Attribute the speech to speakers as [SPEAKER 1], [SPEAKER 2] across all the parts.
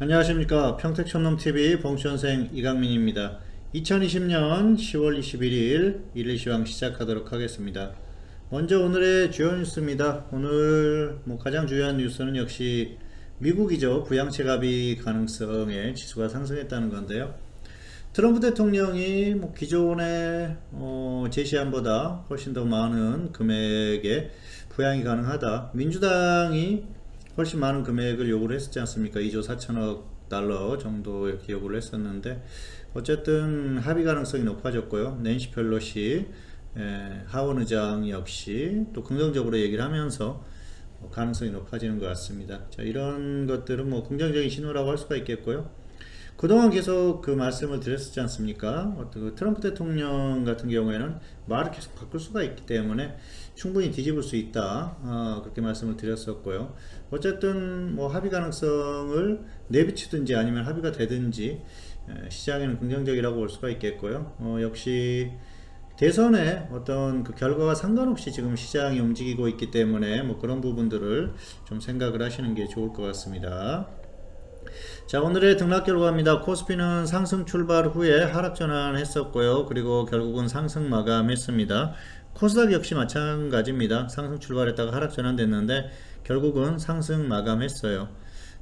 [SPEAKER 1] 안녕하십니까. 평택촌놈TV 봉천생 이강민입니다. 2020년 10월 21일 일일시황 시작하도록 하겠습니다. 먼저 오늘의 주요 뉴스입니다. 오늘 뭐 가장 중요한 뉴스는 역시 미국이죠. 부양체 갑이 가능성에 지수가 상승했다는 건데요. 트럼프 대통령이 뭐 기존에 어, 제시한보다 훨씬 더 많은 금액의 부양이 가능하다. 민주당이 훨씬 많은 금액을 요구를 했었지 않습니까? 2조 4천억 달러 정도 이렇게 요구를 했었는데 어쨌든 합의 가능성이 높아졌고요. 낸시 펠로시 에, 하원 의장 역시 또 긍정적으로 얘기를 하면서 어, 가능성이 높아지는 것 같습니다. 자, 이런 것들은 뭐 긍정적인 신호라고 할 수가 있겠고요. 그동안 계속 그 말씀을 드렸었지 않습니까? 어떤 그 트럼프 대통령 같은 경우에는 말을 계속 바꿀 수가 있기 때문에 충분히 뒤집을 수 있다. 어, 그렇게 말씀을 드렸었고요. 어쨌든 뭐 합의 가능성을 내비치든지 아니면 합의가 되든지 에, 시장에는 긍정적이라고 볼 수가 있겠고요. 어, 역시 대선의 어떤 그 결과와 상관없이 지금 시장이 움직이고 있기 때문에 뭐 그런 부분들을 좀 생각을 하시는 게 좋을 것 같습니다. 자 오늘의 등락 결과입니다. 코스피는 상승 출발 후에 하락 전환했었고요. 그리고 결국은 상승 마감했습니다. 코스닥 역시 마찬가지입니다. 상승 출발했다가 하락 전환됐는데 결국은 상승 마감했어요.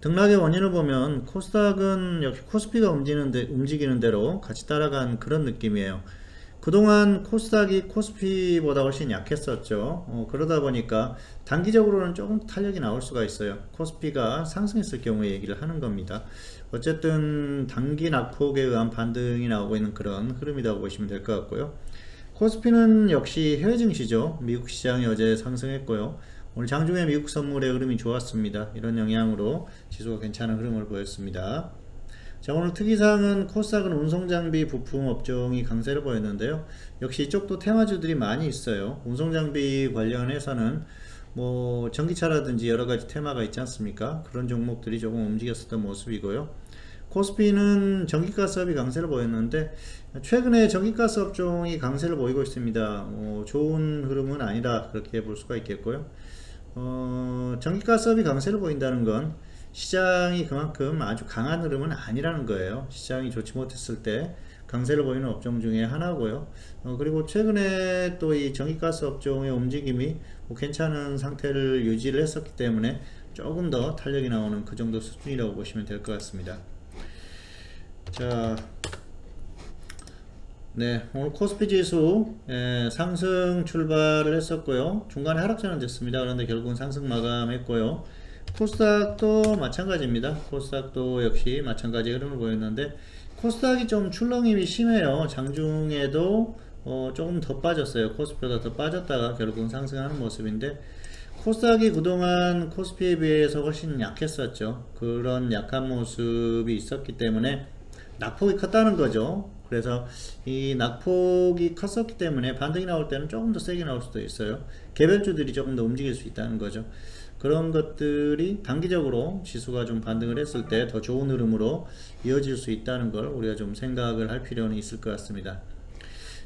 [SPEAKER 1] 등락의 원인을 보면 코스닥은 역시 코스피가 움직이는, 대로 같이 따라간 그런 느낌이에요. 그동안 코스닥이 코스피보다 훨씬 약했었죠. 어, 그러다 보니까 단기적으로는 조금 탄력이 나올 수가 있어요. 코스피가 상승했을 경우에 얘기를 하는 겁니다. 어쨌든 단기 낙폭에 의한 반등이 나오고 있는 그런 흐름이라고 보시면 될 것 같고요. 코스피는 역시 해외 증시죠. 미국 시장이 어제 상승했고요. 오늘 장중에 미국 선물의 흐름이 좋았습니다. 이런 영향으로 지수가 괜찮은 흐름을 보였습니다. 자 오늘 특이사항은 코스닥은 운송장비 부품 업종이 강세를 보였는데요. 역시 이쪽도 테마주들이 많이 있어요. 운송장비 관련해서는 뭐 전기차라든지 여러 가지 테마가 있지 않습니까? 그런 종목들이 조금 움직였었던 모습이고요. 코스피는 전기가스업이 강세를 보였는데 최근에 전기가스 업종이 강세를 보이고 있습니다. 어, 좋은 흐름은 아니라 그렇게 볼 수가 있겠고요. 어, 전기가스업이 강세를 보인다는 건 시장이 그만큼 아주 강한 흐름은 아니라는 거예요. 시장이 좋지 못했을 때 강세를 보이는 업종 중에 하나고요. 어, 그리고 최근에 또 이 전기가스 업종의 움직임이 뭐 괜찮은 상태를 유지를 했었기 때문에 조금 더 탄력이 나오는 그 정도 수준이라고 보시면 될 것 같습니다. 자, 네, 오늘 코스피 지수 예, 상승 출발을 했었고요. 중간에 하락전환 됐습니다. 그런데 결국은 상승 마감했고요. 코스닥도 마찬가지입니다. 코스닥도 역시 마찬가지 흐름을 보였는데 코스닥이 좀 출렁임이 심해요. 장중에도 어, 조금 더 빠졌어요. 코스피보다 더 빠졌다가 결국은 상승하는 모습인데 코스닥이 그동안 코스피에 비해서 훨씬 약했었죠. 그런 약한 모습이 있었기 때문에 낙폭이 컸다는 거죠. 그래서 이 낙폭이 컸었기 때문에 반등이 나올 때는 조금 더 세게 나올 수도 있어요. 개별주들이 조금 더 움직일 수 있다는 거죠. 그런 것들이 단기적으로 지수가 좀 반등을 했을 때 더 좋은 흐름으로 이어질 수 있다는 걸 우리가 좀 생각을 할 필요는 있을 것 같습니다.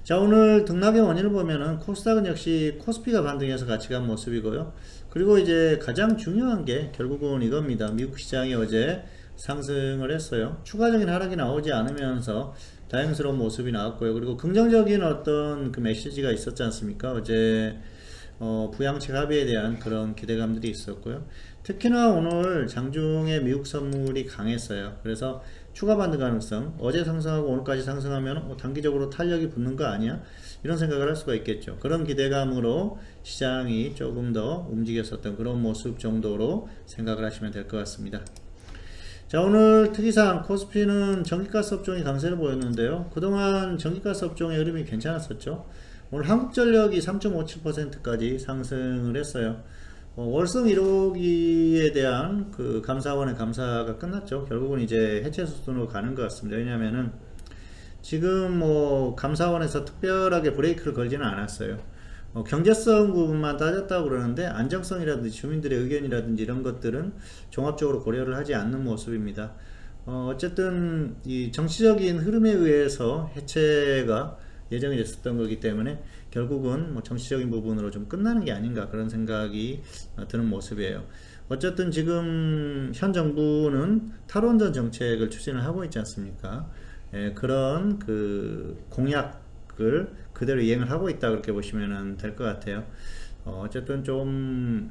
[SPEAKER 1] 자 오늘 등락의 원인을 보면은 코스닥은 역시 코스피가 반등해서 같이 간 모습이고요. 그리고 이제 가장 중요한 게 결국은 이겁니다. 미국 시장이 어제 상승을 했어요. 추가적인 하락이 나오지 않으면서 다행스러운 모습이 나왔고요. 그리고 긍정적인 어떤 그 메시지가 있었지 않습니까? 어제 어, 부양책 합의에 대한 그런 기대감들이 있었고요. 특히나 오늘 장중에 미국 선물이 강했어요. 그래서 추가 반등 가능성, 어제 상승하고 오늘까지 상승하면 어, 단기적으로 탄력이 붙는 거 아니야? 이런 생각을 할 수가 있겠죠. 그런 기대감으로 시장이 조금 더 움직였었던 그런 모습 정도로 생각을 하시면 될 것 같습니다. 자 오늘 특이사항 코스피는 전기가스 업종이 강세를 보였는데요. 그동안 전기가스 업종의 흐름이 괜찮았었죠. 오늘 한국전력이 3.57%까지 상승을 했어요. 어, 월성 1호기에 대한 그 감사원의 감사가 끝났죠. 결국은 이제 해체 수순으로 가는 것 같습니다. 왜냐면은 지금 뭐 감사원에서 특별하게 브레이크를 걸지는 않았어요. 어, 경제성 부분만 따졌다고 그러는데 안정성이라든지 주민들의 의견이라든지 이런 것들은 종합적으로 고려를 하지 않는 모습입니다. 어, 어쨌든 이 정치적인 흐름에 의해서 해체가 예정이 됐었던 거기 때문에 결국은 뭐 정치적인 부분으로 좀 끝나는 게 아닌가 그런 생각이 어, 드는 모습이에요. 어쨌든 지금 현 정부는 탈원전 정책을 추진을 하고 있지 않습니까? 예, 그런 그 공약 을 그대로 이행을 하고 있다 그렇게 보시면 될 것 같아요. 어, 어쨌든 좀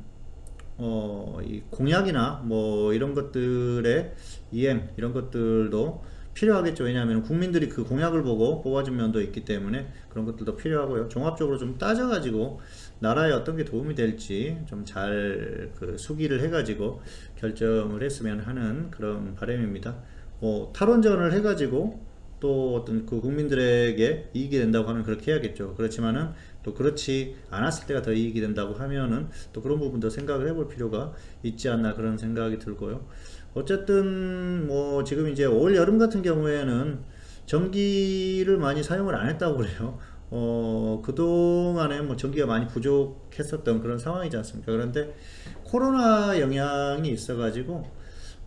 [SPEAKER 1] 어, 이 공약이나 뭐 이런 것들의 이행 이런 것들도 필요하겠죠. 왜냐하면 국민들이 그 공약을 보고 뽑아준 면도 있기 때문에 그런 것들도 필요하고요. 종합적으로 좀 따져가지고 나라에 어떤 게 도움이 될지 좀 잘 그 수기를 해가지고 결정을 했으면 하는 그런 바람입니다. 뭐 탈원전을 해가지고 또 어떤 그 국민들에게 이익이 된다고 하면 그렇게 해야겠죠. 그렇지만은 또 그렇지 않았을 때가 더 이익이 된다고 하면은 또 그런 부분도 생각을 해볼 필요가 있지 않나 그런 생각이 들고요. 어쨌든 뭐 지금 이제 올 여름 같은 경우에는 전기를 많이 사용을 안 했다고 그래요. 어, 그동안에 뭐 전기가 많이 부족했었던 그런 상황이지 않습니까? 그런데 코로나 영향이 있어가지고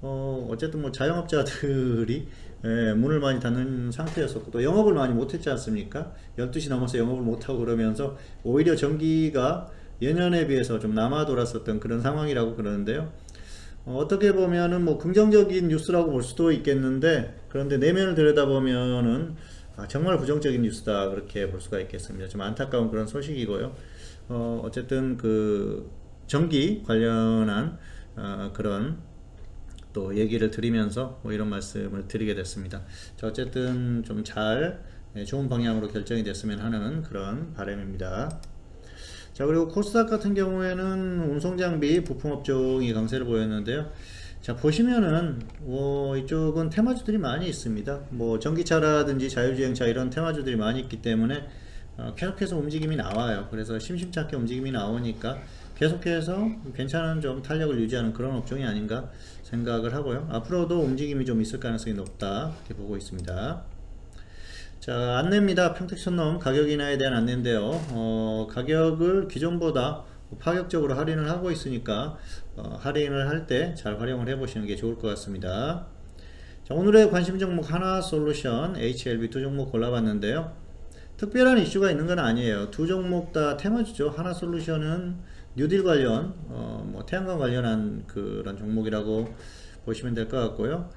[SPEAKER 1] 어, 어쨌든 뭐 자영업자들이 예, 문을 많이 닫는 상태였었고 또 영업을 많이 못했지 않습니까? 12시 넘어서 영업을 못하고 그러면서 오히려 전기가 예년에 비해서 좀 남아 돌았었던 그런 상황이라고 그러는데요. 어, 떻게 보면은 뭐 긍정적인 뉴스라고 볼 수도 있겠는데 그런데 내면을 들여다보면은 아, 정말 부정적인 뉴스다 그렇게 볼 수가 있겠습니다. 좀 안타까운 그런 소식이고요. 어, 어쨌든 그 전기 관련한 어, 그런 또 얘기를 드리면서 뭐 이런 말씀을 드리게 됐습니다. 자, 어쨌든 좀 잘 좋은 방향으로 결정이 됐으면 하는 그런 바람입니다. 자 그리고 코스닥 같은 경우에는 운송장비 부품업종이 강세를 보였는데요. 자 보시면은 뭐 이쪽은 테마주들이 많이 있습니다. 뭐 전기차라든지 자율주행차 이런 테마주들이 많이 있기 때문에 어, 계속해서 움직임이 나와요. 그래서 심심찮게 움직임이 나오니까 계속해서 괜찮은 좀 탄력을 유지하는 그런 업종이 아닌가 생각을 하고요. 앞으로도 움직임이 좀 있을 가능성이 높다 이렇게 보고 있습니다. 자 안내입니다. 평택천넘 가격 인하에 대한 안내인데요. 어, 가격을 기존보다 파격적으로 할인을 하고 있으니까 어, 할인을 할 때 잘 활용을 해보시는 게 좋을 것 같습니다. 자, 오늘의 관심 종목 하나 솔루션 HLB 두 종목 골라봤는데요. 특별한 이슈가 있는 건 아니에요. 두 종목 다 테마주죠. 하나 솔루션은 뉴딜 관련, 어, 뭐 태양광 관련한 그런 종목이라고 보시면 될 것 같고요.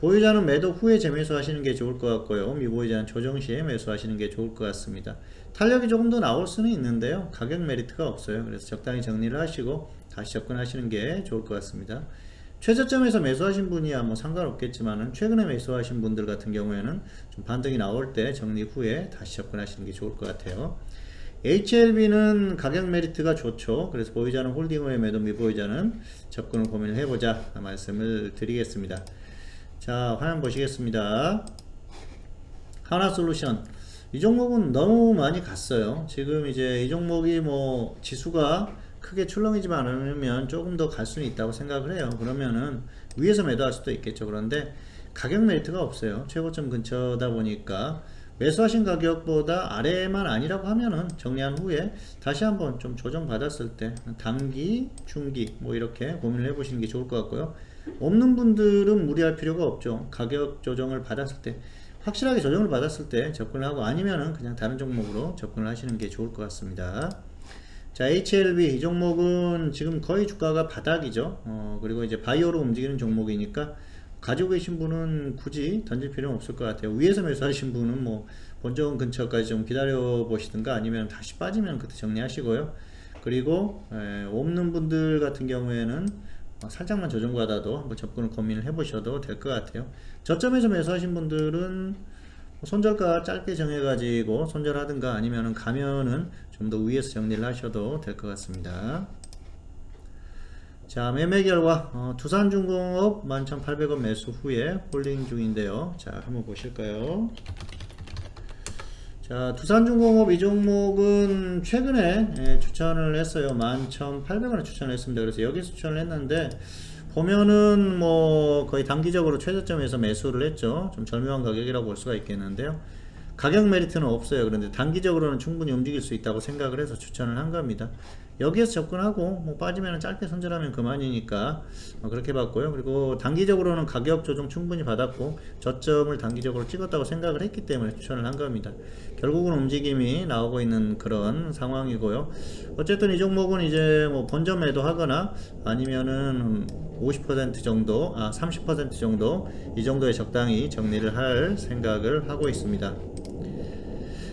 [SPEAKER 1] 보유자는 매도 후에 재매수 하시는 게 좋을 것 같고요. 미보유자는 조정 시에 매수하시는 게 좋을 것 같습니다. 탄력이 조금 더 나올 수는 있는데요. 가격 메리트가 없어요. 그래서 적당히 정리를 하시고 다시 접근하시는 게 좋을 것 같습니다. 최저점에서 매수하신 분이야 뭐 상관없겠지만은 최근에 매수하신 분들 같은 경우에는 좀 반등이 나올 때 정리 후에 다시 접근하시는 게 좋을 것 같아요. HLB는 가격 메리트가 좋죠. 그래서 보유자는 홀딩 후에 매도 미보유자는 접근을 고민을 해보자 말씀을 드리겠습니다. 자 화면 보시겠습니다. 하나솔루션 이 종목은 너무 많이 갔어요. 지금 이제 이 종목이 뭐 지수가 크게 출렁이지 않으면 조금 더 갈 수는 있다고 생각을 해요. 그러면은 위에서 매도할 수도 있겠죠. 그런데 가격 메리트가 없어요. 최고점 근처다 보니까 매수하신 가격보다 아래만 아니라고 하면은 정리한 후에 다시 한번 좀 조정 받았을 때 단기, 중기 뭐 이렇게 고민을 해보시는 게 좋을 것 같고요. 없는 분들은 무리할 필요가 없죠. 가격 조정을 받았을 때 확실하게 조정을 받았을 때 접근을 하고 아니면은 그냥 다른 종목으로 접근을 하시는 게 좋을 것 같습니다. 자, HLB 이 종목은 지금 거의 주가가 바닥이죠. 어, 그리고 이제 바이오로 움직이는 종목이니까 가지고 계신 분은 굳이 던질 필요는 없을 것 같아요. 위에서 매수하신 분은 뭐 본전 근처까지 좀 기다려 보시든가 아니면 다시 빠지면 그때 정리하시고요. 그리고 에, 없는 분들 같은 경우에는 어, 살짝만 조정받아도 한번 접근을 고민을 해보셔도 될 것 같아요. 저점에서 매수하신 분들은 손절가 짧게 정해가지고 손절하든가 아니면은 가면은 좀 더 위에서 정리를 하셔도 될 것 같습니다. 자 매매 결과 어, 두산중공업 11,800원 매수 후에 홀딩 중인데요. 자 한번 보실까요? 자 두산중공업 이 종목은 최근에 예, 추천을 했어요. 11,800원에 추천을 했습니다. 그래서 여기 추천을 했는데 보면은 뭐 거의 단기적으로 최저점에서 매수를 했죠. 좀 절묘한 가격이라고 볼 수가 있겠는데요. 가격 메리트는 없어요. 그런데 단기적으로는 충분히 움직일 수 있다고 생각을 해서 추천을 한 겁니다. 여기에서 접근하고 뭐 빠지면 짧게 손절하면 그만이니까 어, 그렇게 봤고요. 그리고 단기적으로는 가격 조정 충분히 받았고 저점을 단기적으로 찍었다고 생각을 했기 때문에 추천을 한 겁니다. 결국은 움직임이 나오고 있는 그런 상황이고요. 어쨌든 이 종목은 이제 뭐 본전 매도하거나 아니면은 50% 정도, 아 30% 정도 이 정도에 적당히 정리를 할 생각을 하고 있습니다.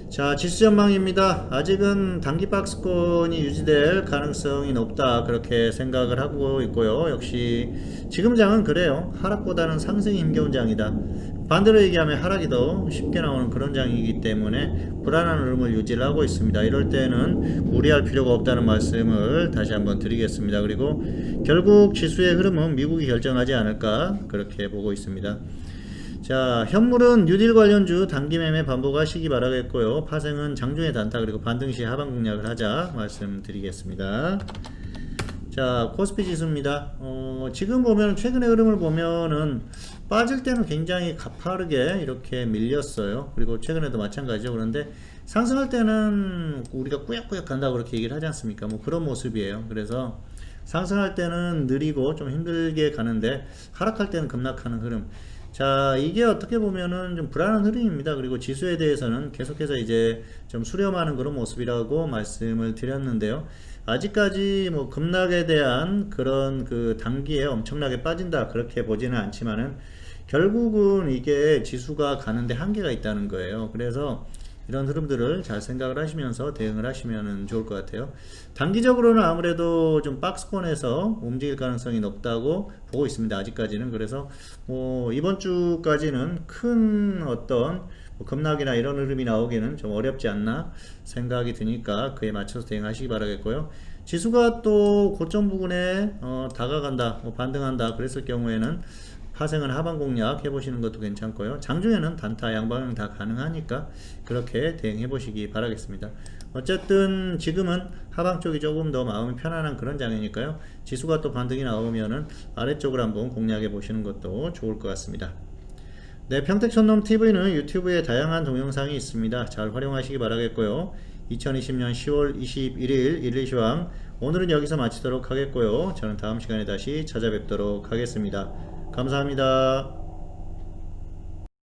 [SPEAKER 1] 자, 지수 전망입니다. 아직은 단기 박스권이 유지될 가능성이 높다. 그렇게 생각을 하고 있고요. 역시 지금 장은 그래요. 하락보다는 상승이 힘겨운 장이다. 반대로 얘기하면 하락이 더 쉽게 나오는 그런 장이기 때문에 불안한 흐름을 유지를 하고 있습니다. 이럴 때는 무리할 필요가 없다는 말씀을 다시 한번 드리겠습니다. 그리고 결국 지수의 흐름은 미국이 결정하지 않을까 그렇게 보고 있습니다. 자, 현물은 뉴딜 관련주 단기 매매 반복하시기 바라겠고요. 파생은 장중의 단타 그리고 반등 시 하방 공략을 하자 말씀드리겠습니다. 자, 코스피 지수입니다. 어, 지금 보면 최근의 흐름을 보면은 빠질 때는 굉장히 가파르게 이렇게 밀렸어요. 그리고 최근에도 마찬가지죠. 그런데 상승할 때는 우리가 꾸역꾸역 간다고 그렇게 얘기를 하지 않습니까? 뭐 그런 모습이에요. 그래서 상승할 때는 느리고 좀 힘들게 가는데 하락할 때는 급락하는 흐름. 자, 이게 어떻게 보면은 좀 불안한 흐름입니다. 그리고 지수에 대해서는 계속해서 이제 좀 수렴하는 그런 모습이라고 말씀을 드렸는데요. 아직까지 뭐 급락에 대한 그런 그 단기에 엄청나게 빠진다 그렇게 보지는 않지만은 결국은 이게 지수가 가는데 한계가 있다는 거예요. 그래서 이런 흐름들을 잘 생각을 하시면서 대응을 하시면 좋을 것 같아요. 단기적으로는 아무래도 좀 박스권에서 움직일 가능성이 높다고 보고 있습니다. 아직까지는 그래서 뭐 이번 주까지는 큰 어떤 뭐 급락이나 이런 흐름이 나오기는 좀 어렵지 않나 생각이 드니까 그에 맞춰서 대응하시기 바라겠고요. 지수가 또 고점 부근에 어, 다가간다, 뭐 반등한다 그랬을 경우에는 파생은 하방 공략 해보시는 것도 괜찮고요. 장중에는 단타 양방향 다 가능하니까 그렇게 대응해 보시기 바라겠습니다. 어쨌든 지금은 하방 쪽이 조금 더 마음이 편안한 그런 장이니까요. 지수가 또 반등이 나오면은 아래쪽을 한번 공략해 보시는 것도 좋을 것 같습니다. 네, 평택촌놈 TV는 유튜브에 다양한 동영상이 있습니다. 잘 활용하시기 바라겠고요. 2020년 10월 21일 1일시황 오늘은 여기서 마치도록 하겠고요. 저는 다음 시간에 다시 찾아뵙도록 하겠습니다. 감사합니다.